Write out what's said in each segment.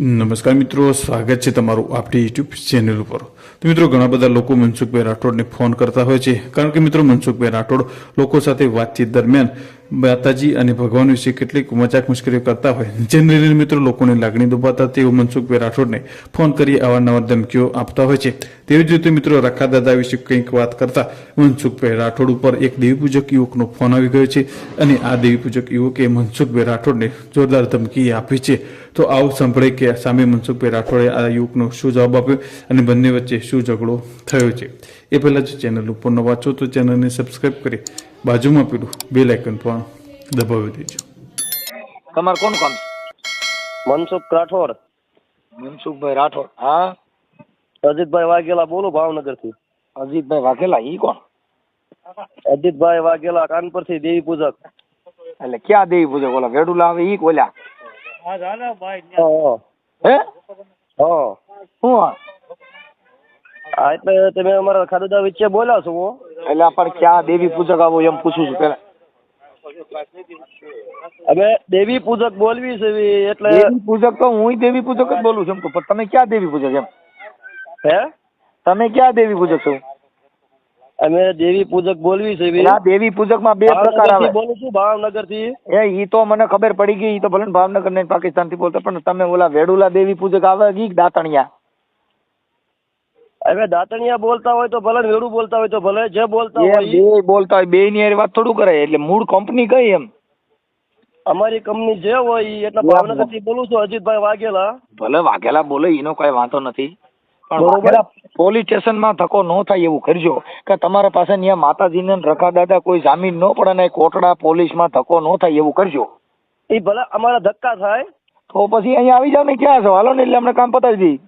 નમસ્કાર મિત્રો, સ્વાગત છે તમારું આપણી યુટ્યુબ ચેનલ ઉપર. તો મિત્રો, ઘણા બધા લોકો મનસુખભાઈ રાઠોડને ફોન કરતા હોય છે. કારણ કે મિત્રો, મનસુખભાઈ રાઠોડ લોકો સાથે વાતચીત દરમિયાન માતાજી અને ભગવાન વિશે કેટલીક મજાક મુશ્કેલીઓ કરતા હોય. જનરલી મિત્રો લોકોની લાગણી દુભાતા તેઓ મનસુખભાઈ રાઠોડને ફોન કરી અવારનવાર ધમકીઓ આપતા હોય છે. તેવી જ રીતે મિત્રો રખા દાદા વિશે કંઈક વાત કરતા મનસુખભાઈ રાઠોડ ઉપર એક દેવી પૂજક યુવકનો ફોન આવી ગયો છે અને આ દેવી પૂજક યુવકે મનસુખભાઈ રાઠોડને જોરદાર ધમકી આપી છે. તો આવું સાંભળે કે સામે મનસુખભાઈ રાઠોડે આ યુવકનો શું જવાબ આપ્યો અને બંને વચ્ચે શું ઝઘડો થયો છે. એ પહેલાં જો ચેનલ ઉપર નવા વાંચો તો ચેનલને સબસ્ક્રાઈબ કરી બાજુમાં પેલું બેલ આઇકન પણ દબાવી દેજો. તમારે કોણ કામ મનસુખ રાઠોડ. મનસુખભાઈ રાઠોડ હા? અજીતભાઈ વાઘેલા બોલો ભાવનગરથી અજીતભાઈ વાઘેલા ઈ કોણ? અજીતભાઈ વાઘેલા કાનપુરથી દેવી પૂજક. એટલે ક્યાં દેવી પૂજક? ઓલા વેડુલા આવે ઈ કોલ્યા? હા હે. હા? શું આ? હા એટલે તમે અમારા ખાદુદા વચ્ચે બોલ્યા છો એટલે પણ ક્યાં દેવી પૂજક આવો એમ પૂછું છું પેલા. હવે દેવી પૂજક બોલવી છે એટલે દેવી પૂજક તો હું દેવી પૂજક જ બોલું છું તો પણ તમે ક્યાં દેવી પૂજક એમ? હે? તમે ક્યાં દેવી પૂજક છો? અમે દેવી પૂજક બોલવી છે આ દેવી પૂજકમાં બે પ્રકાર આવે. બોલું છું ભાવનગરથી એ ઈ તો મને ખબર પડી ગઈ ઈ તો ભલે ભાવનગર ને પાકિસ્તાનથી બોલતા પણ તમે ઓલા વેડુલા દેવી પૂજક આવે ઈ દાતણિયા. અમે દાંતણિયા બોલતા હોય તો ભલે મેળું બોલતા હોય તો ભલે જે બોલતા હોય બે બોલતા હોય બે ની હારે વાત થોડું કરાય એટલે મૂળ કંપની કઈ એમ? અમારી કંપની જે હોય એટલે ભાવનગરથી બોલું છું અજીતભાઈ વાઘેલા. ભલે વાઘેલા બોલે એનો કઈ વાંધો નથી. પણ. વાઘેલા પોલીસ સ્ટેશનમાં ધક્કો ન થાય એવું કરજો કે તમારા પાસે ત્યાં માતાજીને ને રખા દાદા કોઈ જામીન ન પડે ને કોટડા પોલીસમાં ધક્કો ન થાય એવું કરજો. એ ભલે અમારા ધક્કા થાય. તો પછી અહીંયા આવી જાવ ને ક્યાં છો? હાલો ને એટલે અમને કામ પતાવી દઈ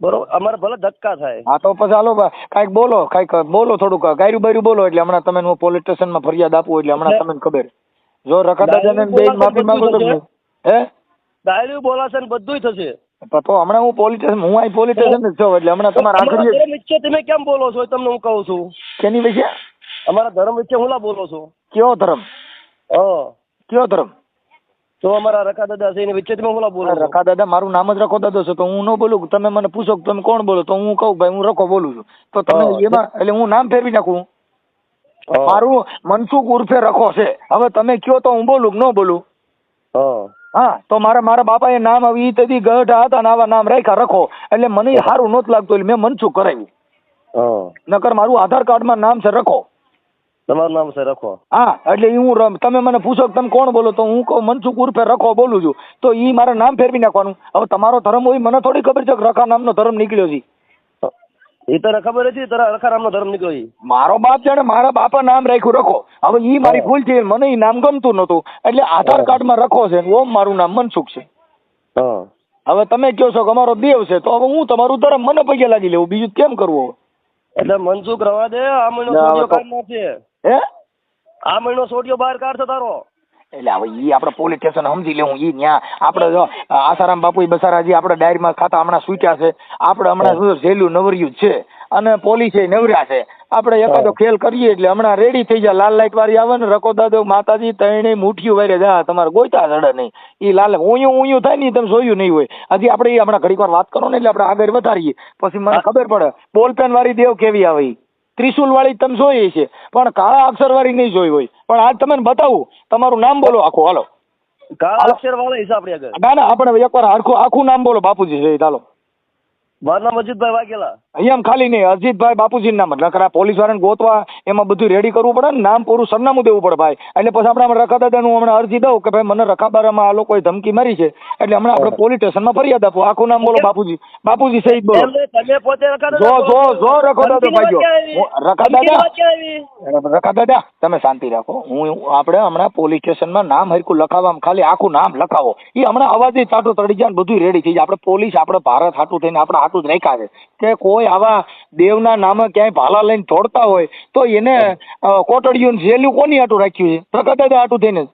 બરોબર? અમારે ભલે ધક્કા થાય. હા તો પછી હાલો બા, કાંઈક બોલો કાંઈક બોલો થોડુંક. ગાયરું બાયરું બોલો એટલે હમણાં તમે હું પોલીસ સ્ટેશનમાં ફરિયાદ આપું એટલે હમણાં તમને ખબર. જો રખા દાદાને બેન બોલાશે માફી માંગો તો બધું હે? ગાયરું બોલાશે ને બધુંય થશે. તો હમણાં હું પોલીસ સ્ટેશન હું અહીં પોલીસ સ્ટેશન જ છું એટલે હમણાં તમારા આખરી વચ્ચે તમે કેમ બોલો છો તમને હું કહું છું. કેની વિશે? અમારા ધર્મ વચ્ચે હું બોલો છો? કયો ધર્મ? હ. કયો ધર્મ? તો અમારા રકા દાદા છે એની વિચ્છેદમાં બોલા બોલો રખા દાદા મારું નામ જ રખો દાદો છે તો હું ન બોલું? તમે મને પૂછો કે તમે કોણ બોલો? તો હું કહું ભાઈ હું રખો બોલું છું. તો તમે એમાં એટલે હું નામ ફેરવી નાખું. મારું મનસુખ ઉર્ફે રખો છે. હવે તમે કયો તો હું બોલું ન બોલું? હા. તો મારા મારા બાપાએ નામ આવી ઈ તેથી ગઢા હતા આવા નામ રાખ્યા રખો. એટલે મને સારું નહોતું લાગતું એટલે મેં મનસુખ કરાવ્યું. નકર મારું આધાર કાર્ડમાં નામ છે રખો. તમારું નામ છે રખો. હા એટલે ઈ હું તમે મને પૂછો કે તમે કોણ બોલો તો હું કહું મનસુખ ઉર્ફે રખો બોલું છું. તો ઈ મારે નામ ફેરવી નાખવાનું. હવે તમારો ધર્મ હોય મને થોડી ખબર છે કે રખા નામનો ધર્મ નીકળ્યો છે. એ તને ખબર હતી તારા રખા રામનો ધર્મ નીકળ્યો ઈ. મારો બાપ જાણે મારા બાપા નામ રાખ્યું રખો. હવે ઈ મારી ભૂલ છે મને ઈ નામ ગમતું નહોતું. એટલે આધાર કાર્ડમાં રખો છે ને ઓમ મારું નામ મનસુખ છે. હવે તમે કહો છો કે અમારો દેવ છે તો હવે હું તમારું ધર્મ મને પગે લાગી લેવું બીજું કેમ કરવું હવે? એટલે મનસુખ રવા દે આ મહિનો ના, સોડિયો બહાર નાખશે હે? આ મહિનો સોડિયો બહાર કાઢશે તારો. એટલે હવે ઈ આપણે પોલીસ સ્ટેશન સમજી લેવું ઈ ન્યા આપણે જો આસારામ બાપુ બસારાજી આપણે ડાયરીમાં ખાતા હમણાં સૂટ્યા છે આપણે હમણાં શું સહેલું નવર્યું છે અને પોલીસે નવર્યા છે. આપણે એકાદો ખેલ કરીએ એટલે હમણાં રેડી થઈ જાય લાલ લાઈટ વાળી આવે ને રકો દાદો માતાજી તણે મુઠ્ઠીઓ વારે જા તમારે ગોઈતા રડે નહીં. ઈ લાલ ઊંયું ઊંયું થાય ને તમે જોયું નહીં હોય. હજી આપણે હમણાં ઘડીક વાર વાત કરો ને એટલે આપણે આગળ વધારીએ. પછી મને ખબર પડે બોલપેન વાળી દેવ કેવી આવે ઈ ત્રિશુલ વાળી તમે જોઈ છે પણ કાળા અક્ષર વાળી નહીં જોઈ હોય. પણ આજ તમને બતાવું. તમારું નામ બોલો આખું. હાલો. કાળા અક્ષર વાળા હિસાબ આગળ. ના ના આપણે એકવાર આખું આખું નામ બોલો બાપુજી. છે ચાલો મારું નામ અજીતભાઈ વાઘેલા. અહીંયા ખાલી નહીં અજીતભાઈ બાપુજી નામ. ખરા પોલીસ વાળાને ગોતવા એમાં બધું રેડી કરવું પડે ને નામ પૂરું સરનામું દેવું પડે ભાઈ. એટલે પછી આપણે રખા દાદાનું હમણાં અરજી દઉં કે ભાઈ મને રખાબારામાં આ લોકોએ ધમકી મારી છે. એટલે હમણાં આપણે પોલીસ સ્ટેશનમાં ફરિયાદ આપો. આખું નામ બોલો બાપુજી. બાપુજી સહિત બોલો. તમે જો જો જો રખો દાદા ભાઈ હું- રખા દાદા? રખા દાદા તમે શાંતિ રાખો. હું આપણે હમણાં પોલીસ સ્ટેશનમાં નામ હરકું લખાવવામાં ખાલી આખું નામ લખાવો. એ હમણાં અવાજે ચાટું તડી જાય ને બધું રેડી થઈ જાય. આપણે પોલીસ આપણે ભારત હાટું થઈને આપણે હાટું જ રાખ્યા છે. કે કોઈ આવા દેવના નામે ક્યાંય ભાલા લઈને દોડતા હોય તો એને કોટડીયું જેલ્યું કોની હાટું રાખ્યું છે? પ્રગટ જ હાટું થઈને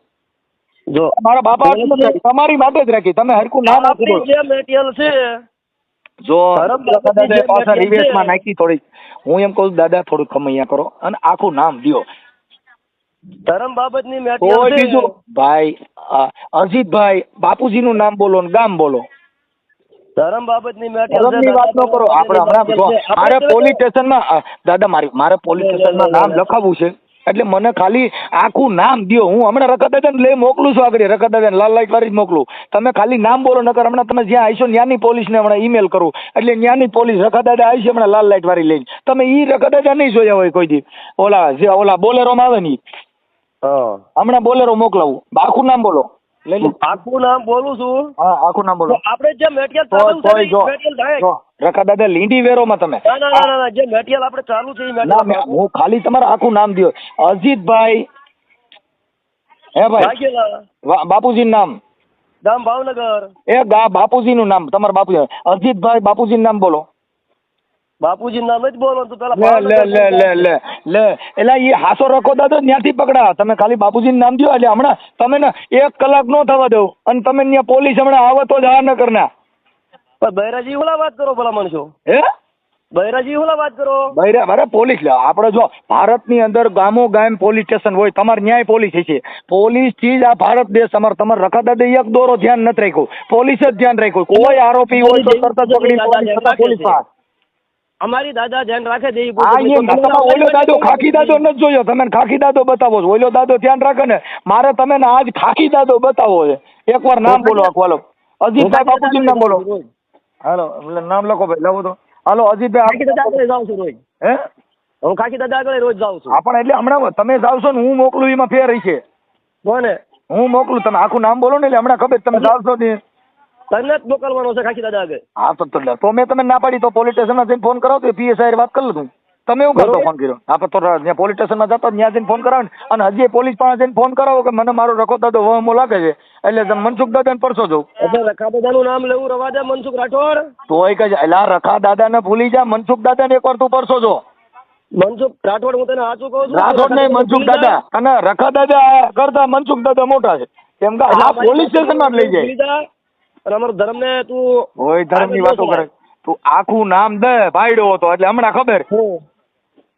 જો. મારા બાપા. તમારી માટે જ રાખી. તમે હરકું નામ આપી જે મેટિયલ છે જો પાછા રિવેશમાં નાખી થોડીક. હું એમ કહું દાદા થોડુંક કમૈયા કરો અને આખું નામ દિયો ધર્મ બાબતની મેટિયલ બીજું? ભાઈ અજીતભાઈ બાપુજીનું નામ બોલો ને ગામ બોલો. ધર્મ બાબતની મેટર વાત ન કરો. આપણે હમણાં મારે પોલીસ સ્ટેશનમાં માં દાદા મારી મારે પોલીસ સ્ટેશનમાં નામ લખાવવું છે. એટલે મને ખાલી આખું નામ દો હું હમણાં રખદાદાને લઈ મોકલું છું આગળ. રખદાદાને લાલ લાઈટ વાળી જ મોકલું. તમે ખાલી નામ બોલો નકર હમણાં તમે જ્યાં આવીશો ત્યાંની પોલીસને હમણાં ઈમેલ કરું. એટલે ત્યાંની પોલીસ રખદાદા આવી છે હમણાં લાલ લાઈટ વાળી લઈને. તમે ઈ રખદાદા નહીં જોયા હોય કોઈ દી. ઓલા જે ઓલા બોલેરોમાં આવે ને. હમણાં બોલેરો મોકલાવું. આખું નામ બોલો. આખું નામ બોલું છું? હા આખું નામ બોલો. આપણે જે ચાલુ છે લીંડી તમે. ના ના ના, ના ના જે મટીરિયલ આપણે ચાલુ છે એ ના હું ખાલી તમારું આખું નામ દો અજીતભાઈ હે ભાઈ? બાપુજી નામ. ગામ ભાવનગર. એ ગા બાપુજીનું નામ તમારા બાપુજી અજીતભાઈ બાપુજી નામ બોલો. બાપુજી નામ જ બોલો તો પેલા લે લે લે લે લે લે. એલા એ હાસો રખો દાદો ત્યાંથી પકડા. તમે ખાલી બાપુજી નામ દો એટલે હમણાં તમે ને એક કલાક નો થવા દઉં. અને તમે ત્યાં પોલીસ હમણાં આવે તો જ આ ન કરના પણ બૈરાજી ઓલા વાત કરો ભલા માણસો હે? બૈરાજી ઓલા વાત કરો. બૈરા મારે પોલીસ લે આપણે જો ભારતની અંદર ગામો ગામ પોલીસ સ્ટેશન હોય તમારે ન્યાય પોલીસ છે પોલીસથી જ આ ભારત દેશ તમારે તમારે રખા દાદા એક દોરો ધ્યાન નથી રાખ્યું. પોલીસ જ ધ્યાન રાખ્યું. કોઈ આરોપી હોય તો તરત જ પકડી પોલીસ પાસે. અમારી દાદા ધ્યાન રાખે દે ઈ આ બધું. અહીંયા તમે ઓલો દાદો ખાખી દાદો ન જોયો. તમે ખાખી દાદો બતાવો છો. ઓલો દાદો ધ્યાન રાખે ને. મારે તમે ને આજ ખાખી દાદો બતાવો છે. એકવાર નામ બોલો આખું. હાલો. અજીતભાઈ બાપુજી નામ બોલો. હાલો એટલે નામ લખો ભાઈ. લખો તો. હાલો ખાખી દાદા આગળ જાઉં છું રોજ. હે? હું ખાખી દાદા આગળ રોજ જાઉં છું. હા પણ એટલે હમણાં તમે જાવશો ને હું મોકલું એમાં ફેર છે કોને? હું મોકલું તમે આખું નામ બોલો ને એટલે હમણાં ખબર તમે જાવશો ને. તને જ મોકલવાનો છે ખાખી દાદા આગળ. હા તો તો. તો મેં તમે ના પાડી તો પોલીસ સ્ટેશનમાં જઈને ફોન કરાવ તો પીએસઆઈ વાત કરી લઉં તમે એવું કરતો ફોન કર્યો? હા તો ત્યાં પોલીસ સ્ટેશનમાં જતો ત્યાં જઈને ફોન કરાવો અને હજી પોલીસ પાસે જઈને ફોન કરાવો કે મને મારો રખો દાદો વહમો લાગે છે. એટલે મનસુખ દાદા ને પરસો જવું એટલે રખા દાદાનું નામ લેવું રવા દે મનસુખ રાઠોડ. તોય કે એલા રખા દાદાને ભૂલી જા મનસુખ દાદાને એકવાર તું પરસો જો મનસુખ રાઠોડ હું તને સાચું કહું છું? રાઠોડ નહીં મનસુખ દાદા. અને રખા દાદા કરતા મનસુખ દાદા મોટા છે. કેમ કે આ પોલીસ સ્ટેશનમાં લઈ જાય. જા. અને અમારો ધર્મ ને તું હોય ધર્મની વાતો કરે. તું આખું નામ દે ભાઈડો હતો એટલે હમણાં ખબર.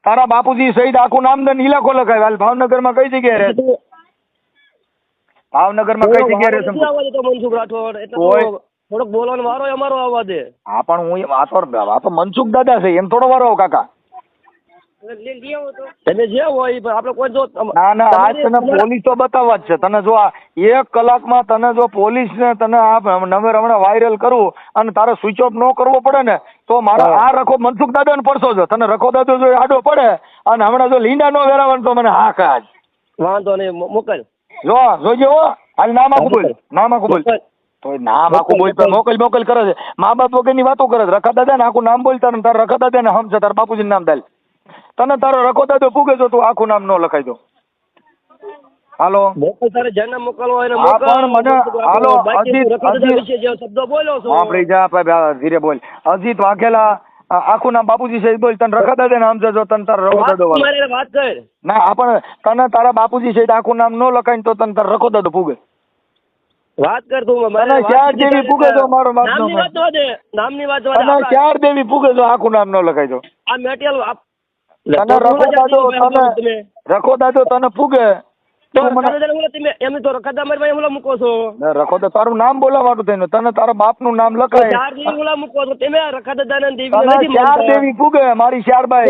તારા બાપુજી સહિત આખું નામ દે ઇલાકો લખાય હાલ ભાવનગરમાં કઈ જગ્યાએ રહે? ભાવનગરમાં કઈ જગ્યાએ રહે તો મનસુખ રાઠોડ એટલે થોડોક બોલવાનો વારો અમારો આવવા દે. હા પણ હું આ તો મનસુખ દાદા છે એમ થોડો વારો કાકા. તમે જે હોય પણ આપણે કોઈ જો ના ના આજ તને પોલીસ તો બતાવવા જ છે. તને જો આ એક કલાકમાં તને જો પોલીસ ને તને આ નંબર હમણાં વાયરલ કરું અને તારે સ્વિચ ઓફ ન કરવો પડે ને તો મારા. આ રખો મનસુખ દાદા ને પડશો જો. તને રખો દાદો જો આડો પડે અને હમણાં જો લીંડા નો વેરાવન તો મને હા કાજ વાંધો નહીં મોકલ. જો જોજો હો? હાલ નામ આખું બોલ નામ આખું બોલ તો નામ આખું બોલ તો મોકલ. મોકલ કરે છે. મા બાપ વગરની વાતો કરે છે. રખા દાદા ને આખું નામ બોલતા ને તારા રખા દાદા ને હમ છે તારા બાપુજી નામ દાલ. તને તારો રખો દાદો પૂગે જો તું આખું નામ ન લખાઈ દો. હાલો? મોકલ તારે જેને મોકલવો હોય એને મોકલ. પણ મને- હાલો, અજીત- જે શબ્દો બોલ્યો છો. સાંભળી જા ભાઈ, ભાઈ, ધીરે બોલ. અજીત વાઘેલા આખું નામ બાપુજી છે બોલ તને રખા દાદા નામ છે જો તને તારા રખો દાદો વાત કર. ના આ પણ તને તારા બાપુજી છે આખું નામ ન લખાય તો તને તારા રખો દાદો પૂગે વાત કર તું ચાર દેવી પૂગે તો. મારો નામની વાત જવા દે નામની વાત જવા દે ચાર દેવી પૂગે તો આખું નામ ન લખાય તો? આ મેટેરિયલ આપ- તો રખો દાદો તને તારું નામ બોલાવાનું થઈને તને તારા નામ લખાય. દાદાને ને માનતા. દેવી પૂગે મારી શારબાઈ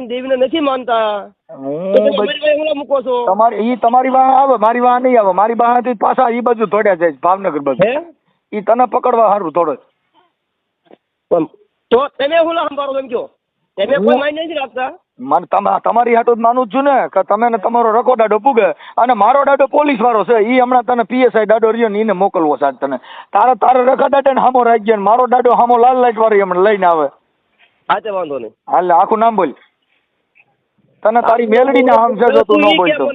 ને દેવીને નથી માનતા. મૂકો છો. તમારી ઈ તમારી વાહ આવે મારી વાહ નહીં આવે. મારી વાહ પાછા ઈ બાજુ થોડ્યા છે ભાવનગર બાજુ. ઈ તને પકડવા સારું થોડો તો તમે ઓલા સંભાળો એમ કયો? તમે કોઈ માન્ય નથી રાખતા? મને તમે તમારી હાટું જ માનું જ છું ને કે તમે ને તમારો રકો દાડો પૂગે અને મારો દાડો પોલીસ વાળો છે. ઈ હમણાં તને પીએસઆઈ દાડો રહ્યો ને એને મોકલવો સાહેબ તને. તારા તારા રકા દાડા ને હામો રાખી ને મારો દાડો હામો લાલ લાઈટ વાળી હમણાં લઈને આવે. હા તે વાંધો નહીં. હાલ આખું નામ બોલ. તને તારી મેલડી ના હામ છે જો તું ન બોલતો.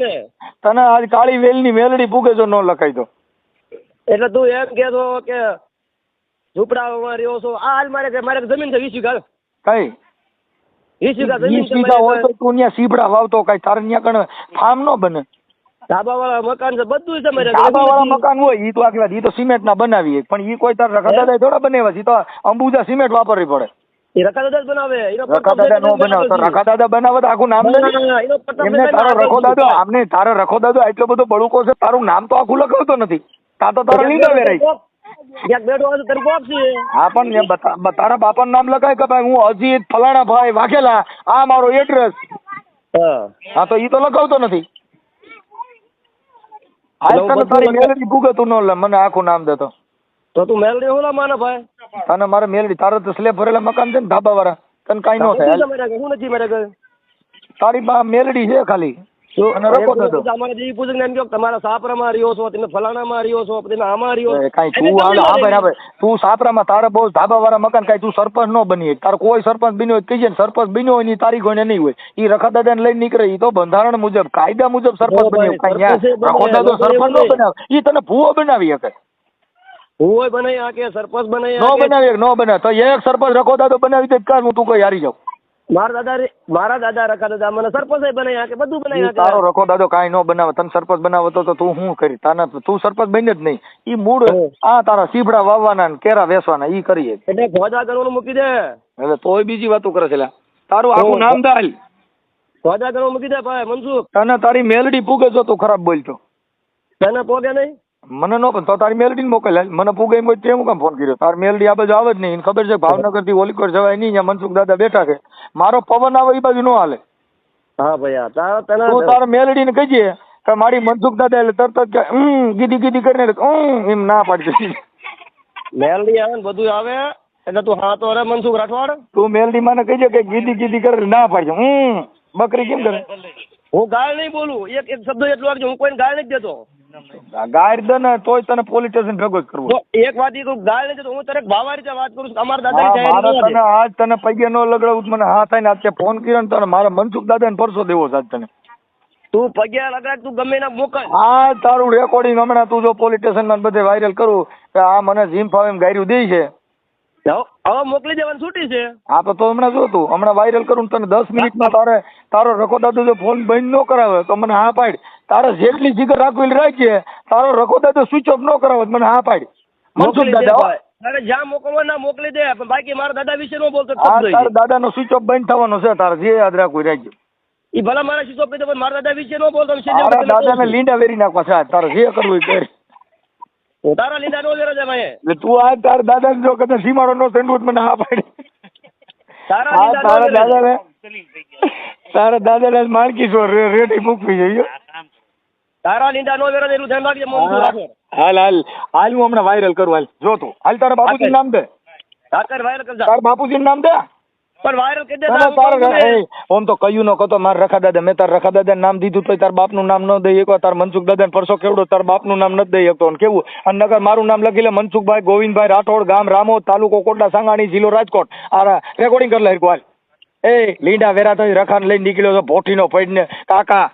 તને આજ કાળી વેલની મેલડી પૂગે જો ન લખાઈ દો. એટલે તું એમ કહેતો કે ઝૂંપડામાં રહ્યો છો. આ હાલ મારે મારે જમીન છે વીસ વીઘા કઈ વીસ વીઘા જમીન વીઘા હોય તો તું ત્યાં સીપડા વાવતો કઈ. તારે ત્યાં કણ ફાર્મ નો બને. ધાબાવાળા મકાન છે બધું છે મારે ધાબા વાળા મકાન હોય ઈ તો આખી વાત ઈ તો સિમેન્ટ ના બનાવી પણ ઈ કોઈ તાર રખા થોડા બનાવ્યા છે તો અંબુજા સિમેન્ટ વાપરવી પડે. એ રખા દાદા જ બનાવે. એનો નો બનાવે તો રખા બનાવે તો આખું નામ એમને તારો રખો દાદો. આમને તારો રખો દાદો એટલો બધો બળુકો છે તારું નામ તો આખું લખાવતો નથી. તા તો તારો લીંડો વેરાય. બેઠો છે. હા પણ તારા બાપાનું નામ લખાય કે ભાઈ હું અજીત ફલાણા ભાઈ વાઘેલા. આ મારો એડ્રેસ હા. હા તો ઈ તો લખાવતો નથી. હાલ તને તારી લખાવ- મેલડી ભૂગતું ન લે મને આખું નામ દેતો તો. તું મેલડી હોલા માને ભાઈ? તને મારે મેલડી તારે તો સ્લેબ ભરેલા મકાન છે ને ધાબા વાળા તને કઈ ન થાય. શું નથી મારે તારી બા મેલડી છે ખાલી. અમારે જે પૂછે એમ કહો તમારા સાપરામાં રહ્યો છો તમે ફલાણામાં રહ્યો છો તમે આમાં રહ્યો કાંઈ તું હાલ હા ભાઈ હા તે. ભાઈ. તું સાપરામાં તારે બહુ ધાબા વાળા મકાન કાંઈ તું સરપંચ ન બની તારે કોઈ સરપંચ બન્યો હોય તો કહીએ સરપંચ બન્યો હોય ને ઈ તારી કોઈને નહીં હોય. ઈ રખા દાદાને લઈને નીકળે એ તો બંધારણ મુજબ કાયદા મુજબ સરપંચ બન્યો કાંઈ ન્યા સરપંચે બને, રખો દાદો લોકોએ સરપંચ ન બનાવે. એ તને ભૂવો બનાવી શકે. ભૂવો હોય બનાવી સરપંચ બનાવી નો બનાવી ન બનાવે? તો એક સરપંચ રખો દાદો બનાવી દે હું તું કોઈ હારી જાઉં? મારા દાદા મારા દાદા રખા દાદા મને સરપંચ બનાવી આકે બધું બનાવી તારો રખો દાદો કાંઈ ન બનાવે. તને સરપંચ બનાવો તો તો શું કરી તાના તું સરપંચ બને જ નહીં. ઈ મૂળ આ તારા સીભડા વાવવાના ને કેરા વેસવાના ઈ કરીએ. એટલે કરવાનું મૂકી દે. હવે તોય બીજી વાતો કરે છે તારું આખું નામ ખોદા કરવાનું મૂકી દે ભાઈ મનસુખ. તને તારી મેલડી પૂગે જો તું ખરાબ બોલતો. તને પોગે નહીં? મને નો પણ તો તારી મેલડી ને મોકલ મને પૂગે એમ તે હું કામ ફોન કર્યો? તારી મેલડી આ બાજુ આવે જ નહીં. ખબર છે ભાવનગરથી ઓલીકોટ જવાય નહીં અહીંયા મનસુખ દાદા બેઠા છે. મારો પવન આવે એ બાજુ નો હાલે. હા ભાઈ તારા તું તને તારા મેલડી ને કહીજે કે મારી મનસુખ દાદા એટલે તરત જ હમ ગીધી ગીધી કરીને હમ એમ ના પાડશે મેલડી આવે ને બધું આવે એટલે તું હા તો અરે મનસુખ રાઠવાડ. તું મેલડી માને કહીજે કે ગીધી ગીધી કરે ના પાડશે હમ બકરી કેમ કરે? હું ગાળ નહીં બોલું. એક એક શબ્દ એટલો હું કોઈને ગાળ નથી દેતો. દે ને તોય તને પોલીસ સ્ટેશન ભેગો કરવો. એક વાત એ કહું ગાર્ડ દેતો હું તને ભાવા રીતે વાત કરું છું અમારા દાદા મારે તને આજ તને પગે નો લગડાવું મને હા થાય ને આજે ફોન કર્યો ને તને મારા મનસુખ દાદા ને પરસો દેવો છે આજ તને. તું પગે લગાડ તું ગમે ના મોકલ. હા તારું રેકોર્ડિંગ હમણાં તું જો પોલીસ સ્ટેશનમાં બધે વાયરલ કરું કે આ મને જીમ ફાવે એમ ગાયરું દે છે. હવે મોકલી દેવાની છૂટી છે. હા તો તો હમણાં જો તું. હમણાં વાયરલ કરું તને દસ મિનિટમાં તારે તારો રખો દાદો જો ફોન બંધ ન કરાવે તો મને હા પાડ. તારે જેટલી જીગર રાખવી રાખીએ તારો રખો દાદો સ્વિચ ઓફ ન કરાવે મને હા પાડ. મનસુખ દાદા. તારે જ્યાં મોકલવા ના મોકલી દે પણ બાકી મારા દાદા વિશે નો બોલતો તારા દાદાનો સ્વિચ ઓફ બંધ થવાનો છે. તારે જે યાદ રાખવું એ રાખજો. ઈ ભલા મારા સ્વિચ ઓફ કરી દે પણ મારા દાદા વિશે નો બોલતો તારા દાદાને લીંડા વેરી નાખવા છે તારે જે કરવું એ કર તારા લીધા નો છે ભાઈ એટલે તું આ તાર દાદા જો કદાચ સીમાડો નો સેન્ડવું મને હા પાડી. તારા લીધા તારા દાદા ને દાદાને. દાદા ને માણકી છો રેડી મૂકવી જોઈએ. તારા લીધા નો છે એટલું ધ્યાન રાખજે મોઢું રાખો. હાલ હાલ. હાલ હું હમણાં વાયરલ કરું હાલ. જો તું. હાલ તારા બાપુજી નામ દે. તાકર વાયરલ કર તારા બાપુજી નામ દે. પણ વાયરલ કરી દે ના, ના, એ, ઓમ તો કયું ન કતો મારા રખા દાદા મેં તાર રખા દાદા નામ દીધું તો તાર બાપનું નામ ન દઈ એકવાર તાર મનસુખ દાદા પરસો કેવડો તાર બાપનું નામ ન દઈ શકતો. ને કેવું? અને નગર મારું નામ લખી લે મનસુખભાઈ ગોવિંદભાઈ રાઠોડ ગામ રામો તાલુકો કોટડા સાંગાણી જિલ્લો રાજકોટ. આ રેકોર્ડિંગ કરી લે હાલ. એ લીંડા વેરા થઈ રખાને લઈને નીકળ્યો તો ભોઠીનો પડીને. કાકા